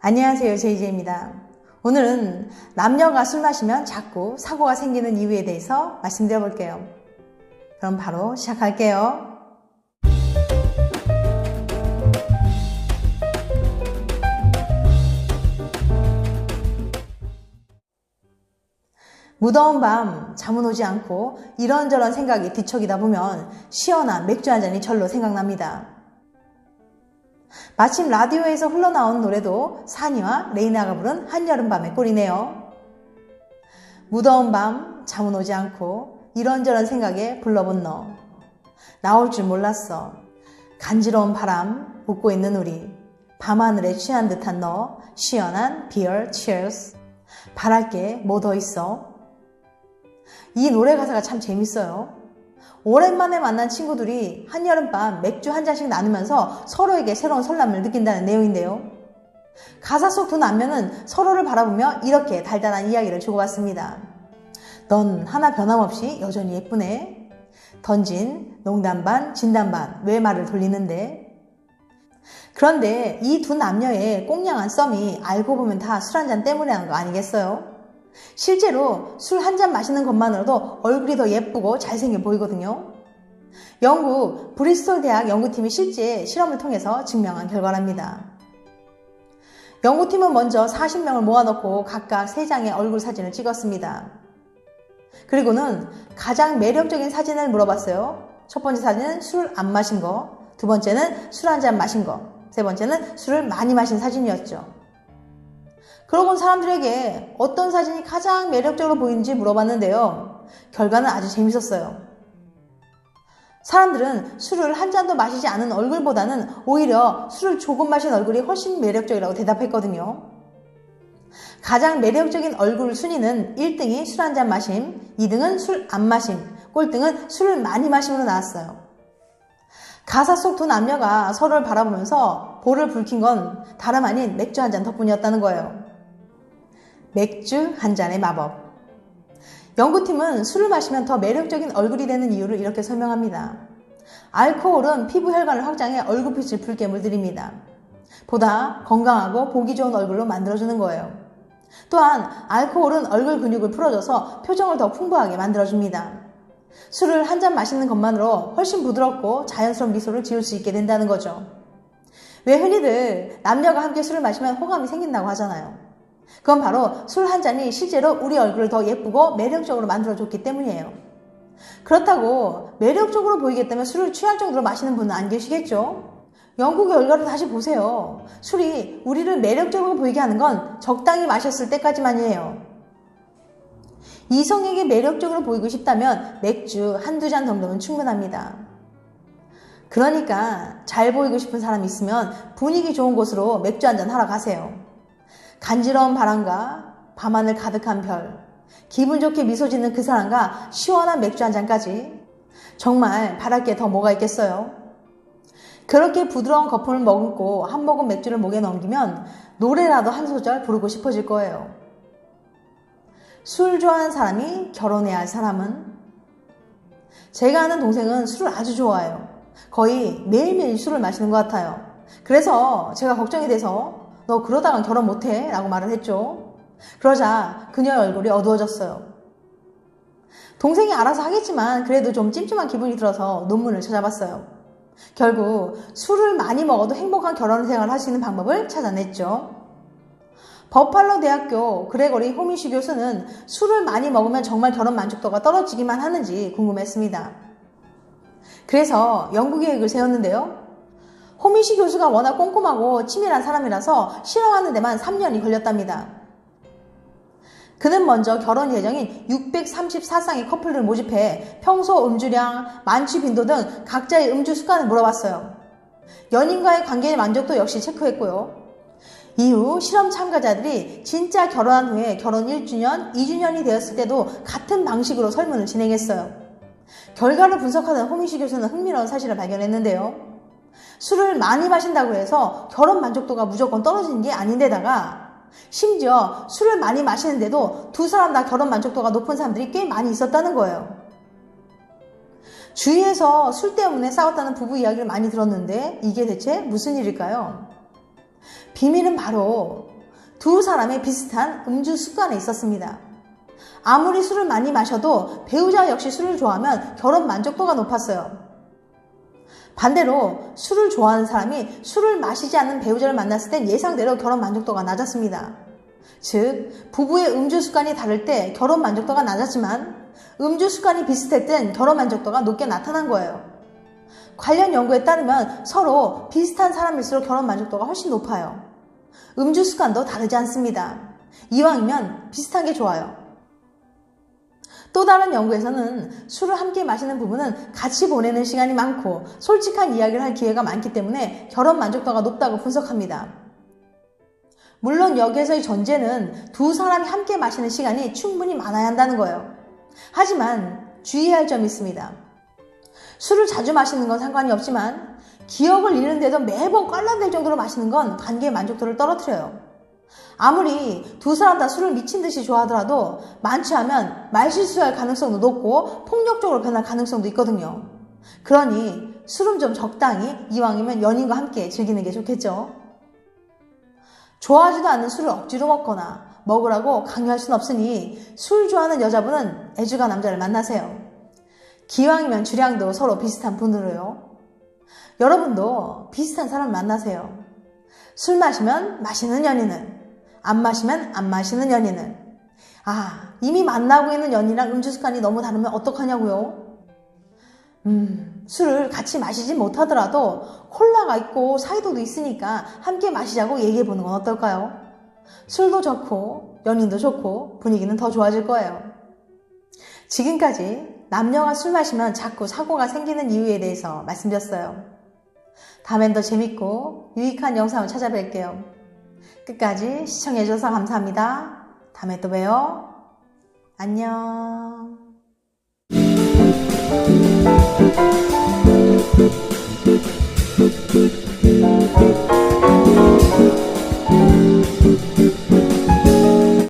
안녕하세요. 제이제입니다. 오늘은 남녀가 술 마시면 자꾸 사고가 생기는 이유에 대해서 말씀드려 볼게요. 그럼 바로 시작할게요. 무더운 밤 잠은 오지 않고 이런저런 생각이 뒤척이다 보면 시원한 맥주 한 잔이 절로 생각납니다. 마침 라디오에서 흘러나온 노래도 사니와 레이나가 부른 한여름밤의 꼴이네요. 무더운 밤 잠은 오지 않고 이런저런 생각에 불러본 너. 나올 줄 몰랐어. 간지러운 바람 웃고 있는 우리. 밤하늘에 취한 듯한 너. 시원한 비얼 치얼스. 바랄 게 뭐 더 있어? 이 노래 가사가 참 재밌어요. 오랜만에 만난 친구들이 한여름밤 맥주 한 잔씩 나누면서 서로에게 새로운 설렘을 느낀다는 내용인데요. 가사 속 두 남녀는 서로를 바라보며 이렇게 달달한 이야기를 주고받습니다. 넌 하나 변함없이 여전히 예쁘네. 던진 농담 반, 진담 반, 왜 말을 돌리는데? 그런데 이 두 남녀의 꽁냥한 썸이 알고 보면 다 술 한잔 때문에 한 거 아니겠어요? 실제로 술 한 잔 마시는 것만으로도 얼굴이 더 예쁘고 잘생겨 보이거든요. 영국 브리스톨 대학 연구팀이 실제 실험을 통해서 증명한 결과랍니다. 연구팀은 먼저 40명을 모아놓고 각각 3장의 얼굴 사진을 찍었습니다. 그리고는 가장 매력적인 사진을 물어봤어요. 첫 번째 사진은 술 안 마신 거, 두 번째는 술 한 잔 마신 거, 세 번째는 술을 많이 마신 사진이었죠. 그러고 사람들에게 어떤 사진이 가장 매력적으로 보이는지 물어봤는데요. 결과는 아주 재밌었어요. 사람들은 술을 한 잔도 마시지 않은 얼굴보다는 오히려 술을 조금 마신 얼굴이 훨씬 매력적이라고 대답했거든요. 가장 매력적인 얼굴 순위는 1등이 술 한 잔 마심, 2등은 술 안 마심, 꼴등은 술을 많이 마심으로 나왔어요. 가사 속 두 남녀가 서로를 바라보면서 볼을 붉힌 건 다름 아닌 맥주 한 잔 덕분이었다는 거예요. 맥주 한 잔의 마법. 연구팀은 술을 마시면 더 매력적인 얼굴이 되는 이유를 이렇게 설명합니다. 알코올은 피부 혈관을 확장해 얼굴빛을 붉게 물들입니다. 보다 건강하고 보기 좋은 얼굴로 만들어주는 거예요. 또한 알코올은 얼굴 근육을 풀어줘서 표정을 더 풍부하게 만들어줍니다. 술을 한 잔 마시는 것만으로 훨씬 부드럽고 자연스러운 미소를 지을 수 있게 된다는 거죠. 왜 흔히들 남녀가 함께 술을 마시면 호감이 생긴다고 하잖아요. 그건 바로 술 한 잔이 실제로 우리 얼굴을 더 예쁘고 매력적으로 만들어줬기 때문이에요. 그렇다고 매력적으로 보이겠다면 술을 취할 정도로 마시는 분은 안 계시겠죠? 영국의 결과를 다시 보세요. 술이 우리를 매력적으로 보이게 하는 건 적당히 마셨을 때까지만이에요. 이성에게 매력적으로 보이고 싶다면 맥주 한두 잔 정도면 충분합니다. 그러니까 잘 보이고 싶은 사람이 있으면 분위기 좋은 곳으로 맥주 한 잔 하러 가세요. 간지러운 바람과 밤하늘 가득한 별, 기분 좋게 미소 짓는 그 사람과 시원한 맥주 한 잔까지 정말 바랄 게 더 뭐가 있겠어요? 그렇게 부드러운 거품을 머금고 한 모금 맥주를 목에 넘기면 노래라도 한 소절 부르고 싶어질 거예요. 술 좋아하는 사람이 결혼해야 할 사람은 제가 아는 동생은 술을 아주 좋아해요. 거의 매일매일 술을 마시는 것 같아요. 그래서 제가 걱정이 돼서 너 그러다간 결혼 못해? 라고 말을 했죠. 그러자 그녀의 얼굴이 어두워졌어요. 동생이 알아서 하겠지만 그래도 좀 찜찜한 기분이 들어서 논문을 찾아봤어요. 결국 술을 많이 먹어도 행복한 결혼 생활을 할 수 있는 방법을 찾아냈죠. 버팔로 대학교 그레거리 호미시 교수는 술을 많이 먹으면 정말 결혼 만족도가 떨어지기만 하는지 궁금했습니다. 그래서 연구 계획을 세웠는데요. 호미시 교수가 워낙 꼼꼼하고 치밀한 사람이라서 실험하는 데만 3년이 걸렸답니다. 그는 먼저 결혼 예정인 634쌍의 커플을 모집해 평소 음주량, 만취 빈도 등 각자의 음주 습관을 물어봤어요. 연인과의 관계의 만족도 역시 체크했고요. 이후 실험 참가자들이 진짜 결혼한 후에 결혼 1주년, 2주년이 되었을 때도 같은 방식으로 설문을 진행했어요. 결과를 분석하는 호미시 교수는 흥미로운 사실을 발견했는데요. 술을 많이 마신다고 해서 결혼 만족도가 무조건 떨어지는 게 아닌데다가 심지어 술을 많이 마시는데도 두 사람 다 결혼 만족도가 높은 사람들이 꽤 많이 있었다는 거예요. 주위에서 술 때문에 싸웠다는 부부 이야기를 많이 들었는데 이게 대체 무슨 일일까요? 비밀은 바로 두 사람의 비슷한 음주 습관이 있었습니다. 아무리 술을 많이 마셔도 배우자 역시 술을 좋아하면 결혼 만족도가 높았어요. 반대로 술을 좋아하는 사람이 술을 마시지 않는 배우자를 만났을 땐 예상대로 결혼 만족도가 낮았습니다. 즉, 부부의 음주 습관이 다를 때 결혼 만족도가 낮았지만 음주 습관이 비슷할 땐 결혼 만족도가 높게 나타난 거예요. 관련 연구에 따르면 서로 비슷한 사람일수록 결혼 만족도가 훨씬 높아요. 음주 습관도 다르지 않습니다. 이왕이면 비슷한 게 좋아요. 또 다른 연구에서는 술을 함께 마시는 부부는 같이 보내는 시간이 많고 솔직한 이야기를 할 기회가 많기 때문에 결혼 만족도가 높다고 분석합니다. 물론 여기에서의 전제는 두 사람이 함께 마시는 시간이 충분히 많아야 한다는 거예요. 하지만 주의해야 할 점이 있습니다. 술을 자주 마시는 건 상관이 없지만 기억을 잃는데도 매번 껄러댈 정도로 마시는 건 관계의 만족도를 떨어뜨려요. 아무리 두 사람 다 술을 미친 듯이 좋아하더라도 만취하면 말실수할 가능성도 높고 폭력적으로 변할 가능성도 있거든요. 그러니 술은 좀 적당히 이왕이면 연인과 함께 즐기는 게 좋겠죠. 좋아하지도 않는 술을 억지로 먹거나 먹으라고 강요할 순 없으니 술 좋아하는 여자분은 애주가 남자를 만나세요. 기왕이면 주량도 서로 비슷한 분으로요. 여러분도 비슷한 사람 만나세요. 술 마시면 마시는 연인은, 안 마시면 안 마시는 연인은. 아, 이미 만나고 있는 연인이랑 음주 습관이 너무 다르면 어떡하냐고요? 음, 술을 같이 마시지 못하더라도 콜라가 있고 사이다도 있으니까 함께 마시자고 얘기해 보는 건 어떨까요? 술도 좋고 연인도 좋고 분위기는 더 좋아질 거예요. 지금까지 남녀가 술 마시면 자꾸 사고가 생기는 이유에 대해서 말씀드렸어요. 다음엔 더 재밌고 유익한 영상을 찾아뵐게요. 끝까지 시청해주셔서 감사합니다. 다음에 또 봬요. 안녕.